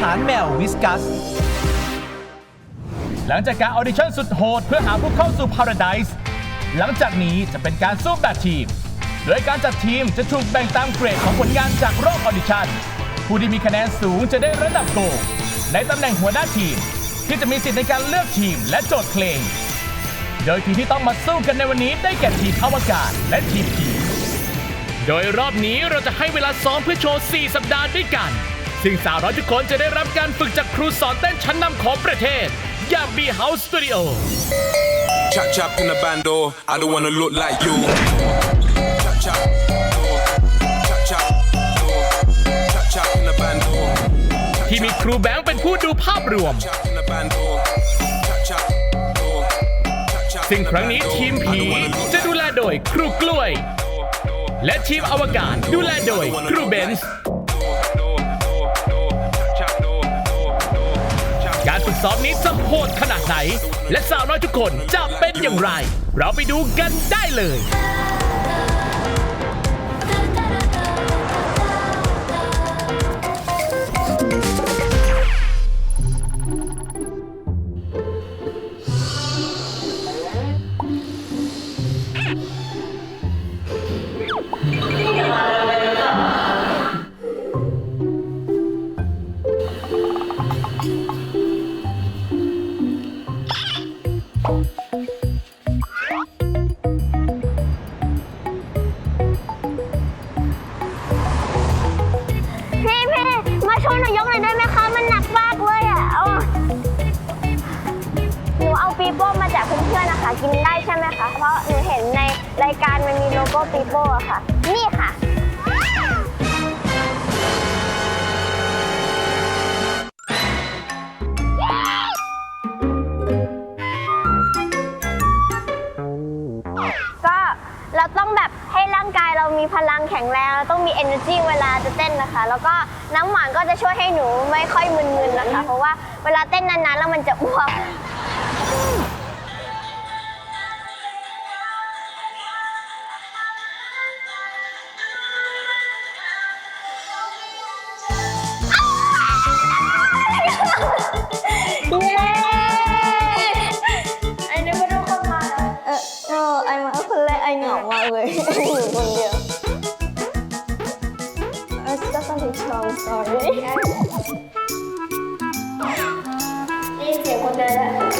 หารแมววิสกัส หลังจากการออดิชั่นสุดโหด เพื่อหาผู้เข้าสู่ Paradise หลังจากนี้จะเป็นการสู้แบบทีม โดยการจัดทีมจะถูกแบ่งตามเกรดของผลงานจากรอบออดิชั่น ผู้ที่มีคะแนนสูงจะได้ระดับโกลในตำแหน่งหัวหน้าทีม ที่จะมีสิทธิ์ในการเลือกทีมและโจทย์เพลง โดยทีมที่ต้องมาสู้กันในวันนี้ได้แก่ทีมอวกาศและทีมทีโดยรอบนี้เราจะให้เวลาซ้อมเพื่อโชว์ 4 สัปดาห์ด้วยกัน ซึ่งสาวน้อยทุกคนจะได้รับการฝึกจากครูสอนเต้นชั้นนำของประเทศ อย่าง B House Studio Chop chop in the bando, I don't wanna look like you. Chop chop, chop chop, chop chop in the bando. ที่มีครูแบงค์เป็นผู้ดูภาพรวม Chop in the bando, chop chop, chop chop ซึ่ง in the ครั้งนี้ bando. ทีม I ผี don't wanna look จะดูแลโดยครูกล้วย และทีมอวกาศดูแลโดยครูเบนซ์ การฝึกซ้อมนี้สะโหดขนาดไหน และสาวน้อยทุกคนจะเป็นอย่างไร เราไปดูกันได้เลย เพราะหนูเห็นในรายการมันมีโลโก้ปีโป้อะค่ะ นี่ค่ะ ก็เราต้องแบบให้ร่างกายเรามีพลังแข็งแรงเราต้องมี energy เวลาจะเต้นนะคะ แล้วก็น้ำหวานก็จะช่วยให้หนูไม่ค่อยมึนๆนะคะ เพราะว่าเวลาเต้นนานๆแล้วมันจะอ้วก ดียว I'm stuck on the show sorry นี่เสียง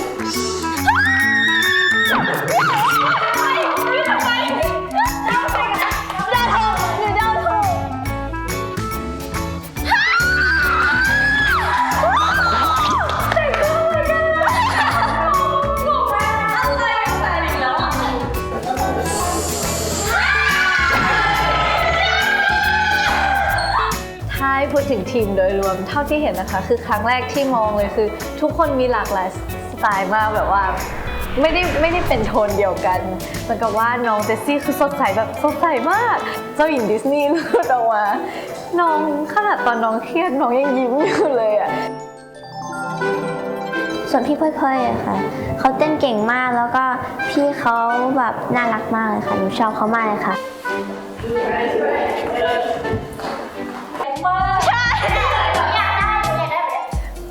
พูดถึงทีมโดยรวมเท่าที่เห็นนะคะ คือครั้งแรกที่มองเลยคือ ทุกคนมีหลากหลายสไตล์มากแบบว่าไม่ได้ไม่ได้เป็นโทนเดียวกันเหมือนกับว่าน้องเจสซี่คือสดใสแบบสดใสมาก เจ้าหญิงดิสนีย์พูดออกมาน้องขนาดตอนน้องเครียดน้องยังยิ้มอยู่เลยอะส่วนพี่เพ่ยๆอะค่ะ เขาเต้นเก่งมากแล้วก็พี่เขาแบบน่ารักมากเลยค่ะ หนูชอบเขามากเลยค่ะ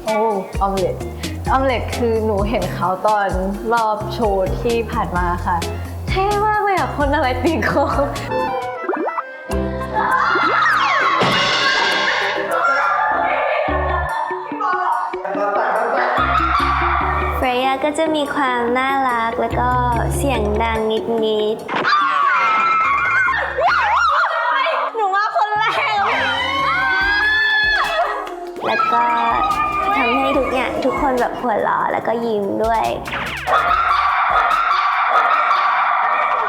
โอ้ออมเล็ตออมเล็ตคือหนูเห็นเขาตอนรอบโชว์ที่ผ่านมาค่ะ เท่มากเลยอะคนอะไรตีโค้งเฟรยาก็จะมีความน่ารักแล้วก็เสียงดังนิดนิ แล้วก็ทำให้ทุกอย่างทุกคนแบบหัวเราะแล้วก็ยิ้มด้วย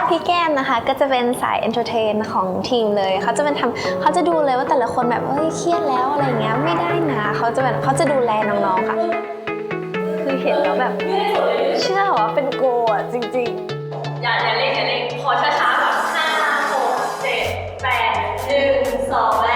พี่แก้มนะคะก็จะเป็นสายเอนเตอร์เทนของทีมเลยเขาจะเป็นทำเขาจะดูเลยว่าแต่ละคนแบบเฮ้ยเครียดแล้วอะไรเงี้ยไม่ได้นะเขาจะแบบเขาจะดูแลน้องๆค่ะคือเห็นแล้วแบบเชื่อว่าเป็นโกอะจริง ๆ อย่าอย่าเล่นอย่าเล่นพอช้าๆก่อนห้าหกเจ็ดแปดหนึ่งสองและ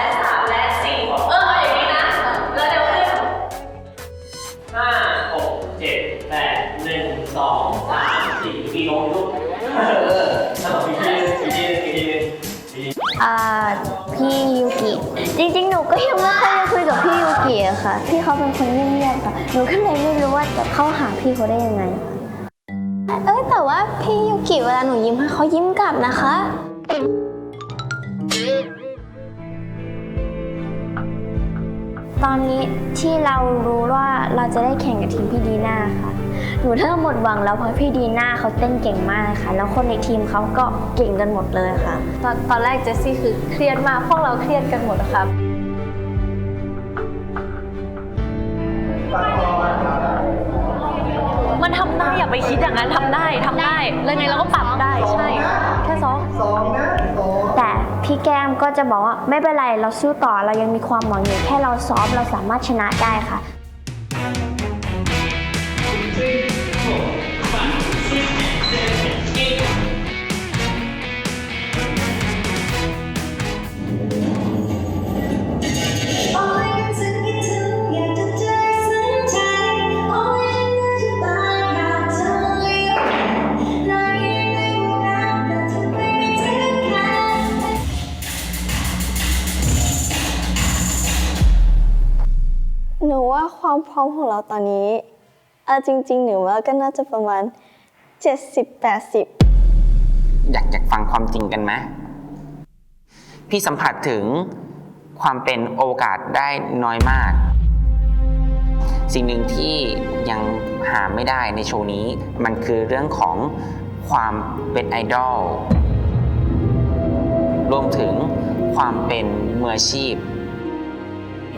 พี่เขาเป็นคนเงียบๆค่ะหนูก็เลยไม่รู้ว่าจะเข้าหาพี่เขาได้ยังไง เอ้ยแต่ว่าพี่ยูกิเวลาหนูยิ้มให้เขายิ้มกลับนะคะ ตอนนี้ที่เรารู้ว่าเราจะได้แข่งกับทีมพี่ดีน่าค่ะ หนูเริ่มหมดหวังแล้วเพราะพี่ดีน่าเขาเต้นเก่งมากเลยค่ะ แล้วคนในทีมเขาก็เก่งกันหมดเลยค่ะ ตอนตอนแรกเจสซี่คือเครียดมากพวกเราเครียดกันหมดนะครับ มันทำได้อย่าไปคิดอย่างนั้นทำได้ทำได้ แล้วไงเราก็ปรับได้ใช่ แค่ซ้อมแต่พี่แก้มก็จะบอกว่าไม่เป็นไรเราสู้ต่อเรายังมีความหวังอยู่แค่เราซ้อมเราสามารถชนะได้ค่ะ พร้อมของเราตอนนี้เอาจริงๆหนูว่าก็น่าจะประมาณ 70-80 อยากอยากฟังความจริงกันไหมพี่สัมผัสถึงความเป็นโอกาสได้น้อยมาก สิ่งหนึ่งที่ยังหาไม่ได้ในโชว์นี้ มันคือเรื่องของความเป็นไอดอลรวมถึงความเป็นมืออาชีพ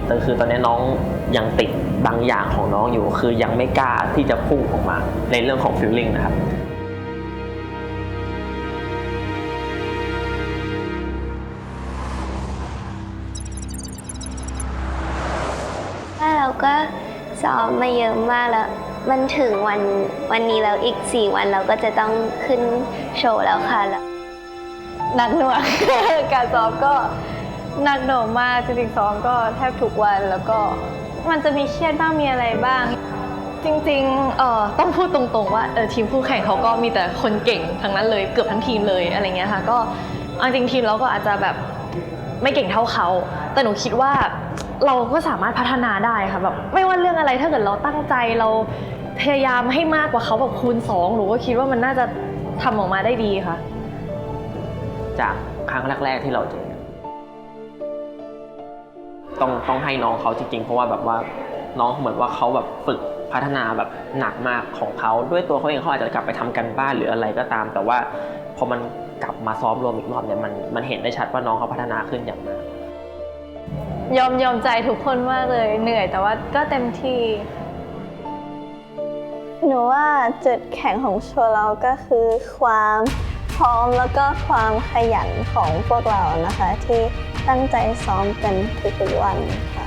แต่คือตอนนี้น้องยังติด บางอย่างของน้องอยู่ คือยังไม่กล้าที่จะพุ่งออกมาในเรื่องของฟิลลิ่งนะครับว่าเราก็ซ้อมมาเยอะมากแล้ว มันถึงวันวันนี้แล้วอีก 4 วันเราก็จะต้องขึ้นโชว์แล้วค่ะแล้วหนักหน่วงการซ้อมก็หนักหน่วงมากจริงๆซ้อมก็แทบทุกวันแล้วก็ มันจะมีเครียดบ้างมีอะไรบ้าง จริงๆเอ่อต้องพูดตรงๆว่าเออทีมคู่แข่งเขาก็มีแต่คนเก่งทั้งนั้นเลยเกือบทั้งทีมเลยอะไรเงี้ยค่ะก็เอาจริงทีมเราก็อาจจะแบบไม่เก่งเท่าเขา แต่หนูคิดว่าเราก็สามารถพัฒนาได้ค่ะแบบไม่ว่าเรื่องอะไรถ้าเกิดเราตั้งใจเราพยายามให้มากกว่าเขาแบบคูณสองหนูก็คิดว่ามันน่าจะทำออกมาได้ดีค่ะ จากครั้งแรก ๆ ที่เราเจอ ต้องต้องให้น้องเขาจริงๆ เพราะว่าแบบว่าน้องเหมือนว่าเขาแบบฝึกพัฒนาแบบหนักมากของเขาด้วยตัวเขาเองเขาอาจจะกลับไปทำกันบ้านหรืออะไรก็ตาม แต่ว่าพอมันกลับมาซ้อมรวมอีกรอบเนี่ยมันมันเห็นได้ชัดว่าน้องเขาพัฒนาขึ้นอย่างมากยอมยอมใจทุกคนมากเลยเหนื่อยแต่ว่าก็เต็มที่ หนูว่าจุดแข็งของโชว์เราก็คือความพร้อมแล้วก็ความขยันของพวกเรานะคะที่ ตั้งใจซ้อมกันทุกๆวันค่ะ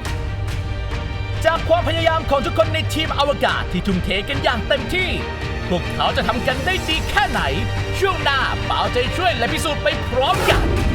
จากความพยายามของทุกคนในทีมอวกาศที่ทุ่มเทกันอย่างเต็มที่ พวกเขาจะทำกันได้ดีแค่ไหน ช่วงหน้าเป่าใจช่วยและพิสูจน์ไปพร้อมกัน